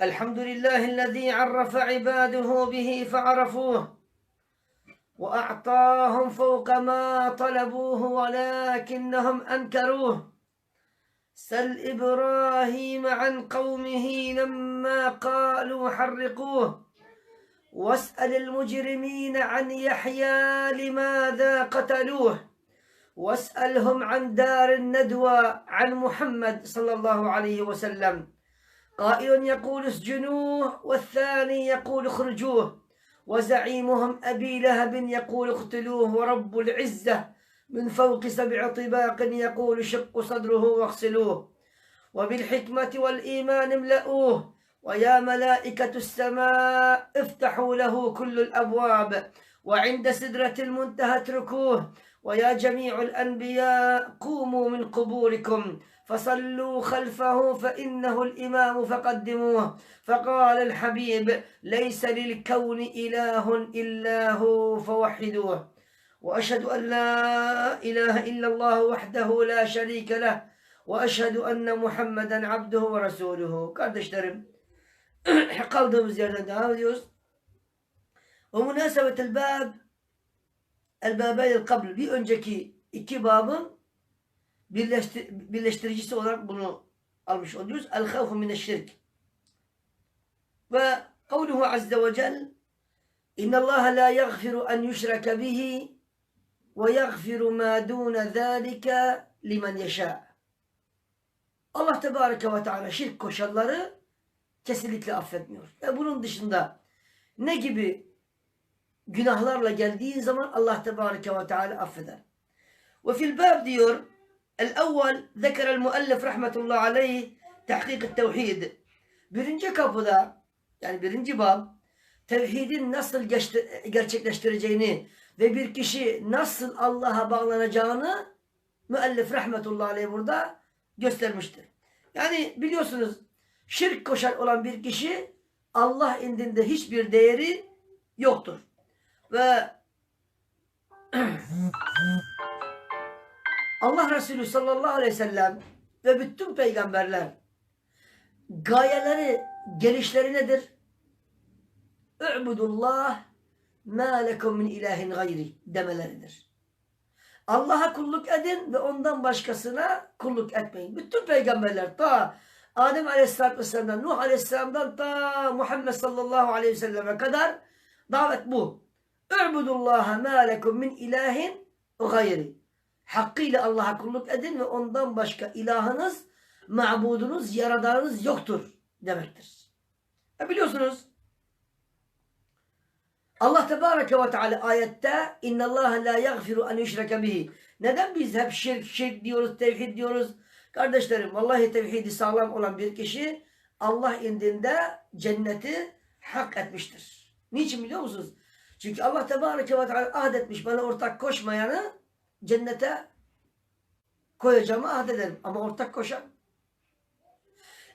الحمد لله الذي عرف عباده به فعرفوه. وأعطاهم فوق ما طلبوه ولكنهم أنكروه. سل إبراهيم عن قومه لما قالوا حرقوه. واسأل المجرمين عن يحيى لماذا قتلوه. واسألهم عن دار الندوة عن محمد صلى الله عليه وسلم. قائل يقول اسجنوه والثاني يقول اخرجوه. وزعيمهم أبي لهب يقول اقتلوه ورب العزة. من فوق سبع طباق يقول شق صدره واغسلوه. وبالحكمة والإيمان املأوه. ويا ملائكة السماء افتحوا له كل الأبواب. وعند سدرة المنتهى اتركوه. ويا جميع الأنبياء قوموا من قبوركم. فصلوا خلفه فإنه الإمام فقدموه. فقال الحبيب ليس للكون إله إلا هو فوحدوه. وأشهد أن لا إله إلا الله وحده لا شريك له. وأشهد أن محمدا عبده ورسوله. Kardeşlerim kaldığımız yerden devam ediyoruz. ومناسبة الباب البابين القبل bir önceki iki birleştir, birleştiricisi olarak bunu almış oluyoruz. El havfu mineşşirk. Ve kavluhu azze ve cel İnna Allah la yaghfiru en yushraka bihi ve yaghfiru ma dun zalika limen yasha. Allah tebareke ve teala şirk koşanları kesinlikle affetmiyor. Ve bunun dışında ne gibi günahlarla geldiğin zaman Allah tebareke ve teala affeder. Ve fil bab diyor الأول ذكر المؤلف رحمة الله عليه تحقيق التوحيد birinci kapıda yani birinci bab tevhidin nasıl geçti- gerçekleştireceğini ve bir kişi nasıl Allah'a bağlanacağını müellif rahmetullahi aleyh burada göstermiştir. Yani biliyorsunuz şirk koşan olan bir kişi Allah indinde hiçbir değeri yoktur. Ve Allah Resulü sallallahu aleyhi ve sellem ve bütün peygamberler gayeleri, gelişleri nedir? Ü'budullah ma lekum min ilahin gayri demeleridir. Allah'a kulluk edin ve ondan başkasına kulluk etmeyin. Bütün peygamberler ta Adem Aleyhisselatü Nuh Aleyhisselam'dan ta Muhammed sallallahu aleyhi ve selleme kadar davet bu. Ü'budullaha ma lekum min ilahin gayri. Hakkıyla Allah'a kulluk edin ve ondan başka ilahınız, mabudunuz, yaradanınız yoktur demektir. E biliyorsunuz Allah Tebareke ve Teala ayette inna Allah la yaghfiru en yushraka bihi. Neden biz hep şirk şirk diyoruz, tevhid diyoruz? Kardeşlerim vallahi tevhidi sağlam olan bir kişi Allah indinde cenneti hak etmiştir. Niçin biliyor musunuz? Çünkü Allah Tebareke ve Teala ahd etmiş bana ortak koşmayanı cennete koyacağımı ahd ederim. Ama ortak koşan.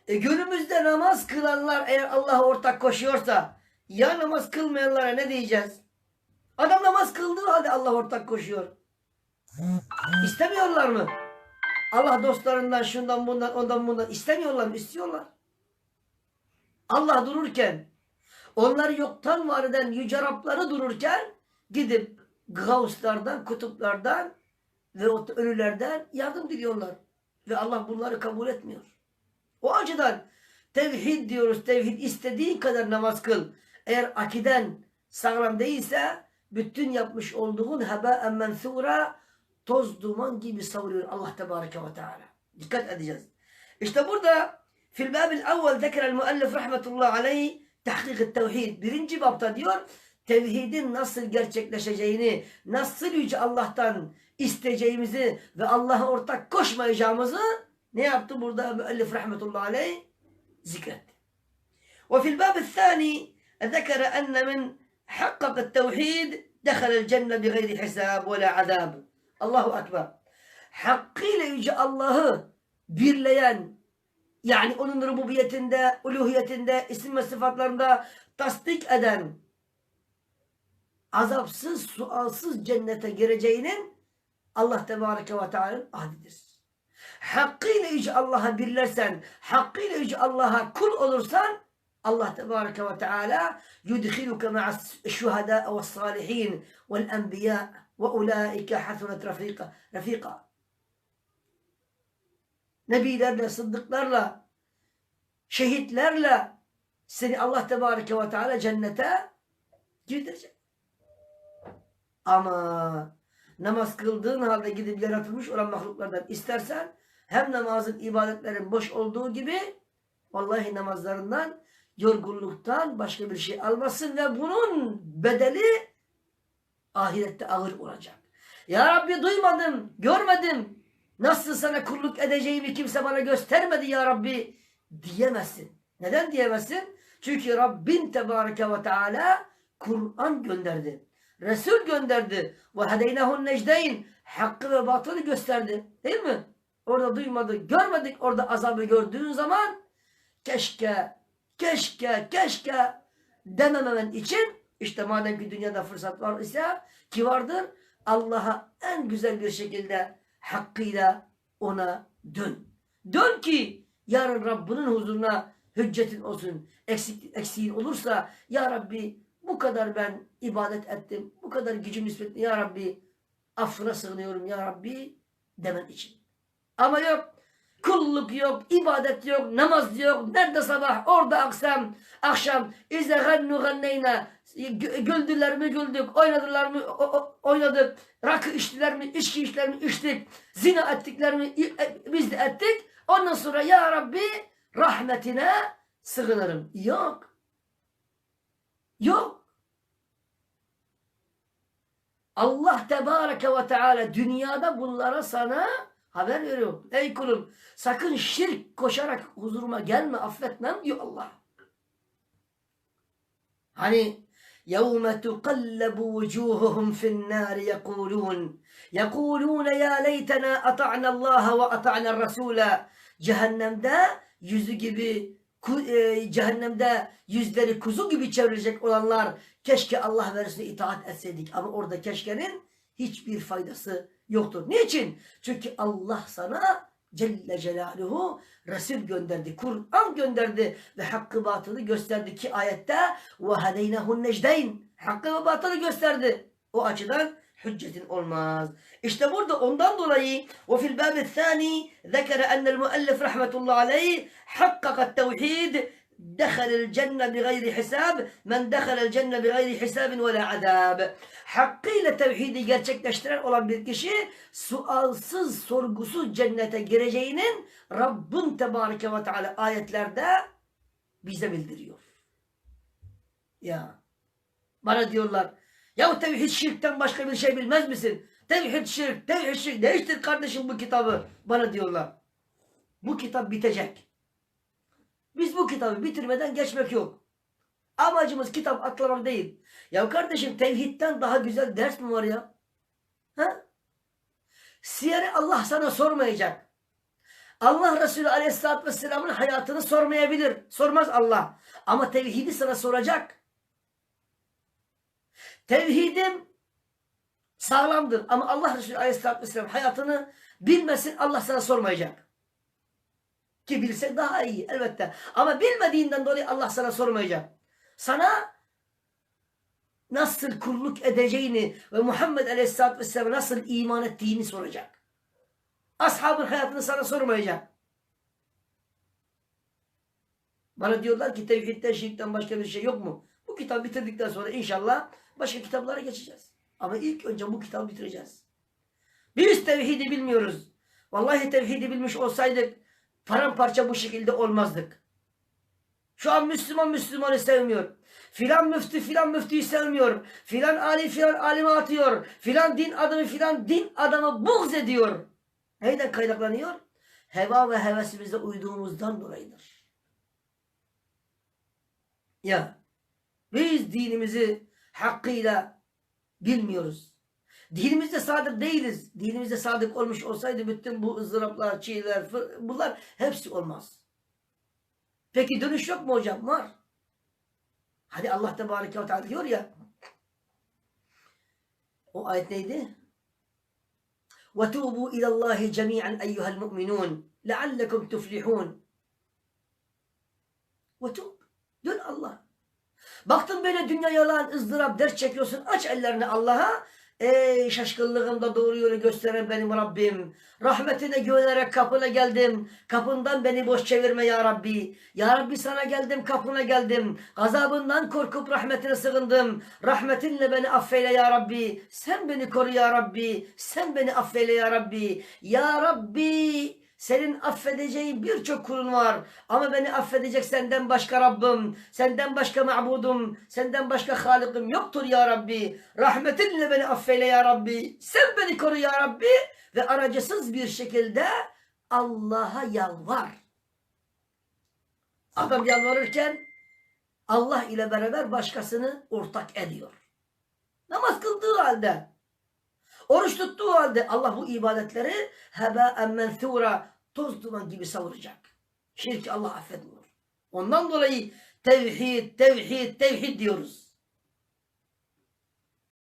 E günümüzde namaz kılanlar eğer Allah'a ortak koşuyorsa ya namaz kılmayanlara ne diyeceğiz? Adam namaz kıldığı halde Allah ortak koşuyor. İstemiyorlar mı? Allah dostlarından şundan bundan ondan bundan istemiyorlar mı? İstiyorlar. Allah dururken onları yoktan var eden yüce Rabları dururken gidip gavslardan, kutuplardan ve o ölülerden yardım diliyorlar. Ve Allah bunları kabul etmiyor. O açıdan tevhid diyoruz. Tevhid istediğin kadar namaz kıl. Eğer akiden sağlam değilse bütün yapmış olduğun heba mensura toz duman gibi savuruyor Allah Tebareke ve Teala. Dikkat edeceğiz. İşte burada fil babil evvel zekerel müellif rahmetullah aleyh tahkik tevhid. Birinci babta diyor tevhidin nasıl gerçekleşeceğini, nasıl yüce Allah'tan isteyeceğimizi ve Allah'a ortak koşmayacağımızı ne yaptı burada müellif rahmetullah aleyh? Zikretti. وفي الباب الثاني ذكر أن من حقق التوحيد دخل الجنة بغير حساب ولا عذاب Allahu Ekber. Hakkıyla yüce Allah'ı birleyen yani onun rububiyetinde, uluhiyetinde, isim ve sıfatlarında tasdik eden azapsız, sualsız cennete gireceğinin Allah Tebareke ve Teala'nın ahdidir. Hakkıyla yüce Allah'a birlersen, hakkıyla yüce Allah'a kul olursan Allah Tebareke ve Teala yudhiluke ma'as şuhada ve salihin vel enbiya ve ulaike hasunet rafika. rafika. Nebilerle, sıddıklarla, şehitlerle seni Allah Tebareke ve Teala cennete girdirecek. Ama namaz kıldığın halde gidip yaratılmış olan mahluklardan istersen hem namazın ibadetlerin boş olduğu gibi vallahi namazlarından yorgunluktan başka bir şey almasın ve bunun bedeli ahirette ağır olacak. Ya Rabbi duymadım, görmedim. Nasıl sana kulluk edeceğimi kimse bana göstermedi ya Rabbi diyemezsin. Neden diyemezsin? Çünkü Rabbin Tebareke ve Teala Kur'an gönderdi. Resul gönderdi. Ve hedeynehun necdeyn. Hakkı ve batılı gösterdi. Değil mi? Orada duymadık, görmedik. Orada azabı gördüğün zaman keşke, keşke, keşke demememen için işte madem ki dünyada fırsat var ise ki vardır Allah'a en güzel bir şekilde hakkıyla ona dön. Dön ki yarın Rabbinin huzuruna hüccetin olsun. Eksik, eksiğin olursa ya Rabbi bu kadar ben ibadet ettim. Bu kadar gücüm nispetli ya Rabbi affına sığınıyorum ya Rabbi demen için. Ama yok kulluk yok, ibadet yok, namaz yok. Nerede sabah, orada akşam, akşam. İze gannu ganneyna. Güldüler mi güldük, oynadılar mı o- o- oynadık. Rakı içtiler mi, içki içtiler mi içtik. Zina ettikler mi e, biz de ettik. Ondan sonra ya Rabbi rahmetine sığınırım. Yok. Yok. Allah Tebareke ve Teala dünyada bunlara sana haber veriyor. Ey kulum sakın şirk koşarak huzuruma gelme affetmem diyor Allah. Hani يَوْمَ تُقَلَّبُ وُجُوهُهُمْ فِي النَّارِ يَقُولُونَ يَقُولُونَ يَا لَيْتَنَا أَطَعْنَا اللّٰهَ وَأَطَعْنَا الرَّسُولَ Cehennemde yüzü gibi ku- e, cehennemde yüzleri kuzu gibi çevrilecek olanlar keşke Allah ve Resulüne itaat etseydik ama orada keşkenin hiçbir faydası yoktur. Niçin? Çünkü Allah sana Celle Celaluhu Resul gönderdi, Kur'an gönderdi ve hakkı batılı gösterdi ki ayette ve hedeynehun necdeyn hakkı ve batılı gösterdi. O açıdan hüccetin olmaz. İşte burada ondan dolayı ve fil bab thani zekere enel müellif rahmetullah aleyh hakkakat tevhid دخل الجنة بغير حساب من دخل الجنة بغير حساب ولا عذاب hakkıyla tevhidi gerçekleştiren olan bir kişi sualsız sorgusuz cennete gireceğinin Rabbin Tebareke ve Teala ayetlerde bize bildiriyor. Ya bana diyorlar ya tevhid şirkten başka bir şey bilmez misin? Tevhid şirk, tevhid şirk. Değiştir kardeşim bu kitabı. Bana diyorlar. Bu kitap bitecek. Biz bu kitabı bitirmeden geçmek yok. Amacımız kitap atlamak değil. Ya kardeşim tevhidden daha güzel ders mi var ya? Ha? Siyeri Allah sana sormayacak. Allah Resulü Aleyhisselatü Vesselam'ın hayatını sormayabilir. Sormaz Allah. Ama tevhidi sana soracak. Tevhidim sağlamdır. Ama Allah Resulü Aleyhisselatü Vesselam hayatını bilmesin Allah sana sormayacak. Ki bilse daha iyi elbette. Ama bilmediğinden dolayı Allah sana sormayacak. Sana nasıl kulluk edeceğini ve Muhammed Aleyhisselatü Vesselam'a nasıl iman ettiğini soracak. Ashabın hayatını sana sormayacak. Bana diyorlar ki tevhidden, şirkten başka bir şey yok mu? Bu kitabı bitirdikten sonra inşallah başka kitaplara geçeceğiz. Ama ilk önce bu kitabı bitireceğiz. Biz tevhidi bilmiyoruz. Vallahi tevhidi bilmiş olsaydık paramparça bu şekilde olmazdık. Şu an Müslüman Müslümanı sevmiyor. Filan müftü filan müftüyü sevmiyor. Filan alim filan alime atıyor. Filan din adamı filan din adamı buğz ediyor. Neyden kaynaklanıyor? Heva ve hevesimize uyduğumuzdan dolayıdır. Ya biz dinimizi hakkıyla bilmiyoruz. Dinimizde sadık değiliz. Dinimizde sadık olmuş olsaydı bütün bu ızdıraplar, çiğler, fır- bunlar hepsi olmaz. Peki dönüş yok mu hocam? Var. Hadi Allah Tebareke ve Teala diyor ya. O ayet neydi? وَتُوبُوا اِلَى اللّٰهِ جَمِيعًا اَيُّهَا الْمُؤْمِنُونَ لَعَلَّكُمْ تُفْلِحُونَ وَتُوب Dön Allah. Baktın böyle dünya yalan, ızdırap, dert çekiyorsun. Aç ellerini Allah'a. Ey şaşkınlığımda doğru yolu gösteren benim Rabbim. Rahmetine güvenerek kapına geldim. Kapından beni boş çevirme ya Rabbi. Ya Rabbi sana geldim kapına geldim. Gazabından korkup rahmetine sığındım. Rahmetinle beni affeyle ya Rabbi. Sen beni koru ya Rabbi. Sen beni affeyle ya Rabbi. Ya Rabbi. Senin affedeceğin birçok kulun var. Ama beni affedecek senden başka Rabbim, senden başka mabudum, senden başka halikim yoktur ya Rabbi. Rahmetinle beni affeyle ya Rabbi. Sen beni koru ya Rabbi. Ve aracısız bir şekilde Allah'a yalvar. Adam yalvarırken Allah ile beraber başkasını ortak ediyor. Namaz kıldığı halde, oruç tuttuğu halde Allah bu ibadetleri hebâen menthûra toz duman gibi savuracak. Şirki Allah affetmiyor. Ondan dolayı tevhid, tevhid, tevhid diyoruz.